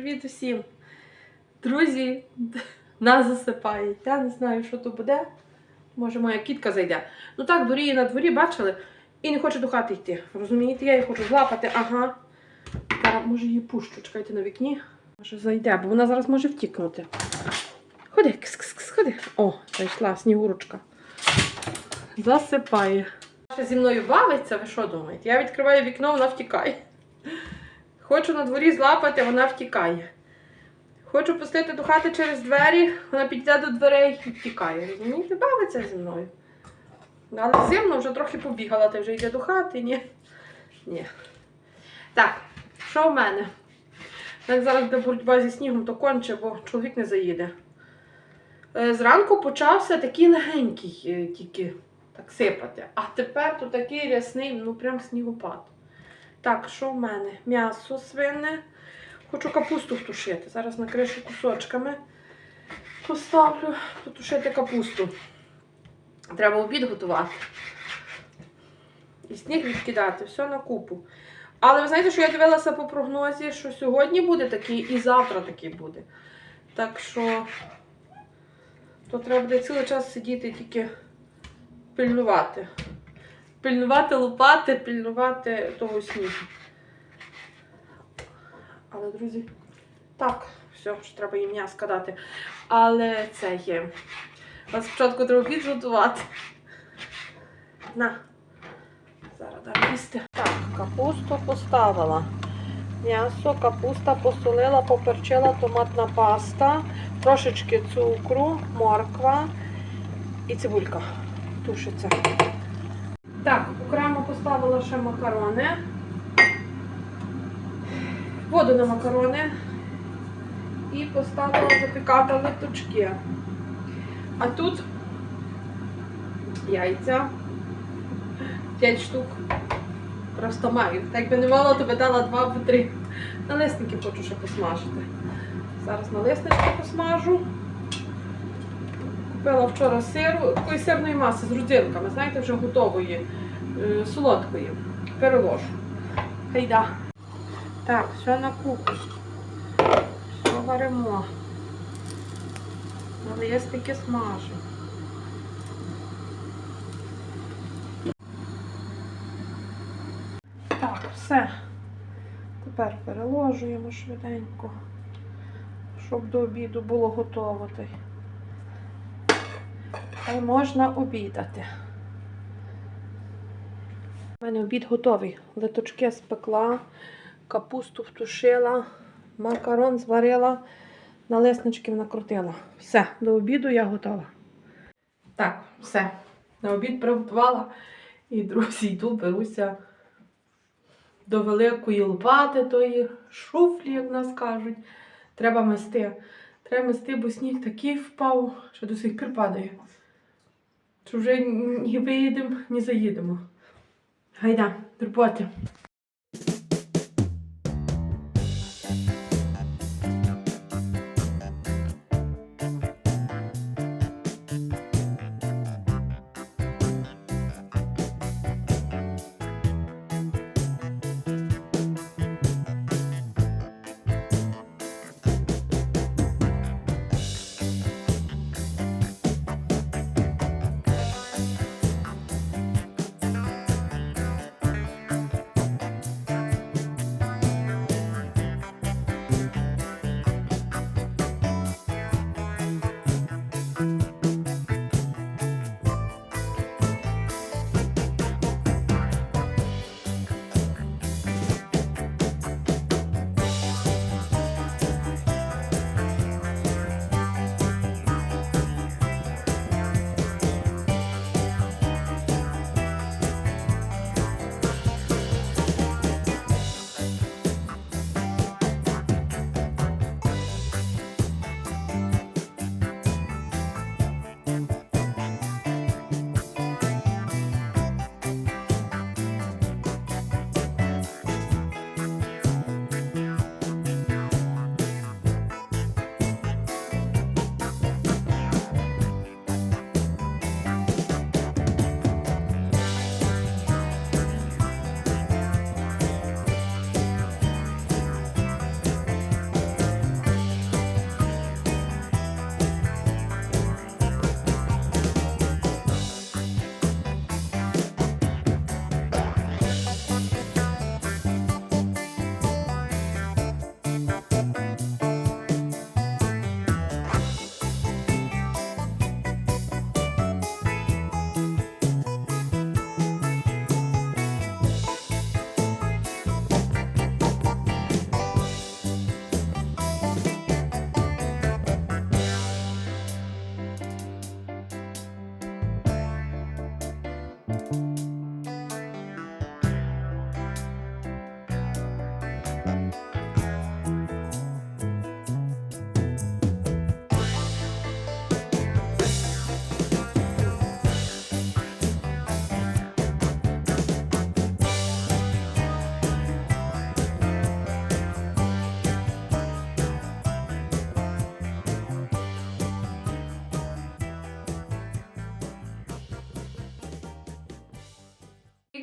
привіт усім! Друзі, нас засипає. Я не знаю, що то буде. Може, моя кітка зайде. Ну так, дуріє на дворі, бачили, і не хоче до хати йти. Розумієте, я її хочу злапати, ага. Зараз, може, її пущу, чекайте на вікні. Може, зайде, бо вона зараз може втікнути. Ходи, кс-кс-кс, ходи. О, зайшла снігурочка. Засипає. Зі мною бавиться, ви що думаєте? Я відкриваю вікно, вона втікає. Хочу на дворі злапати, вона втікає. Хочу пустити до хати через двері, вона підійде до дверей і втікає. Розумієте, бавиться зі мною. Але зимно вже трохи побігала, ти вже йде до хати, ні. Ні. Так, що в мене? У мене зараз буде боротьба зі снігом, то конче, бо чоловік не заїде. Е, Зранку почався такий легенький е, тільки так сипати. А тепер то такий рясний, ну прям снігопад. Так, що в мене? М'ясо свине. Хочу капусту втушити. Зараз накришу кусочками. Поставлю потушити капусту. Треба обід готувати. І сніг відкидати, все на купу. Але ви знаєте, що я дивилася по прогнозі, що сьогодні буде такий і завтра такий буде. Так що то треба буде цілий час сидіти тільки пильнувати. Пильнувати лопати, пильнувати того снігу. Але, друзі, так, все, що треба їм м'яска дати. Але це є. А спочатку треба обід готувати. На. Зараз дам їсти. Так, капусту поставила. М'ясо, капуста посолила, поперчила, томатна паста, трошечки цукру, морква і цибулька. Тушиться. Так, окремо поставила ще макарони. Воду на макарони. І поставила запікати литочки. А тут яйця. 5 штук. Просто маю. Так би не мало, то би дала 2 або 3. Налисники хочу ще посмажити. Зараз налиснички посмажу. Купила вчора сиру, такої сирної маси з родзинками, знаєте, вже готової, е, солодкої. Переложу. Хайда. Так, все на кухні. Все варимо. Налисники смажу. Так, все. Тепер переложуємо швиденько, щоб до обіду було готово. Та й- можна обідати. У мене обід готовий. Литочки спекла, капусту втушила, макарон зварила, налисничків накрутила. Все, до обіду я готова. Так, все. На обід приготувала. І, друзі, йду, беруся до великої лопати, тої шуфлі, як нас кажуть. Треба мести. Треба мести, бо сніг такий впав, що до сих пір падає. Що вже ні виїдемо, ні заїдемо. Гайда, до.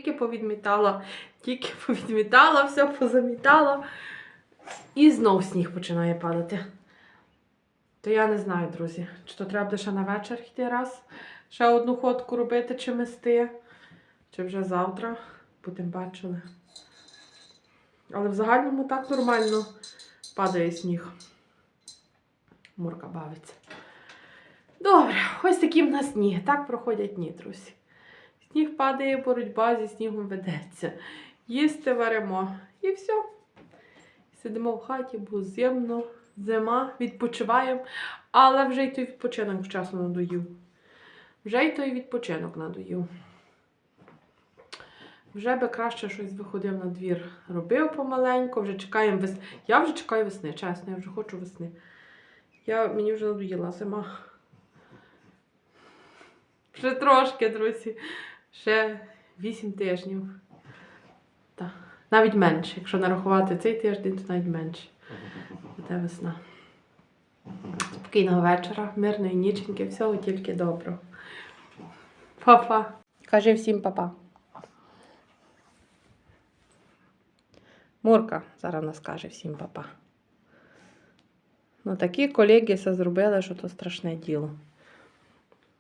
Тільки повідмітала, тільки повідмітала, все позамітала. І знов сніг починає падати. То я не знаю, друзі, чи то треба буде ще на вечір йти раз, ще одну ходку робити чи мести, чи вже завтра будемо бачили. Але в загальному так нормально падає сніг. Мурка бавиться. Добре, ось такі в нас дні. Так проходять дні, друзі. Сніг падає, боротьба зі снігом ведеться. Їсти варимо. І все. Сидимо в хаті, бо зимно, зима, відпочиваємо. Але вже й той відпочинок вчасно надоїв. Вже й той відпочинок надоїв. Вже би краще щось виходив на двір. Робив помаленьку, вже чекаємо весни. Я вже чекаю весни, чесно, я вже хочу весни. Я, мені вже надоїла зима. Ще трошки, друзі. Ще 8 тижнів. Так. Навіть менше. Якщо нарахувати цей тиждень, то навіть менше. Буде весна. Спокійного вечора, мирної ніченьки, всього тільки доброго. Па-па. Кажи всім па-па. Мурка зараз нас каже всім па-па. Ну, такі колеги все зробили, що то страшне діло.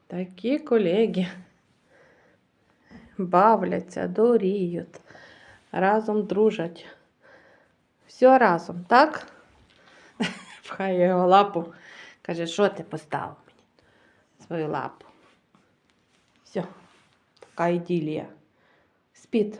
Такі колеги бавляться, доріють, разом дружать. Все разом, так? Пхає його лапу. Каже, що ти поставив мені? Свою лапу. Все, така іділія. Спіть.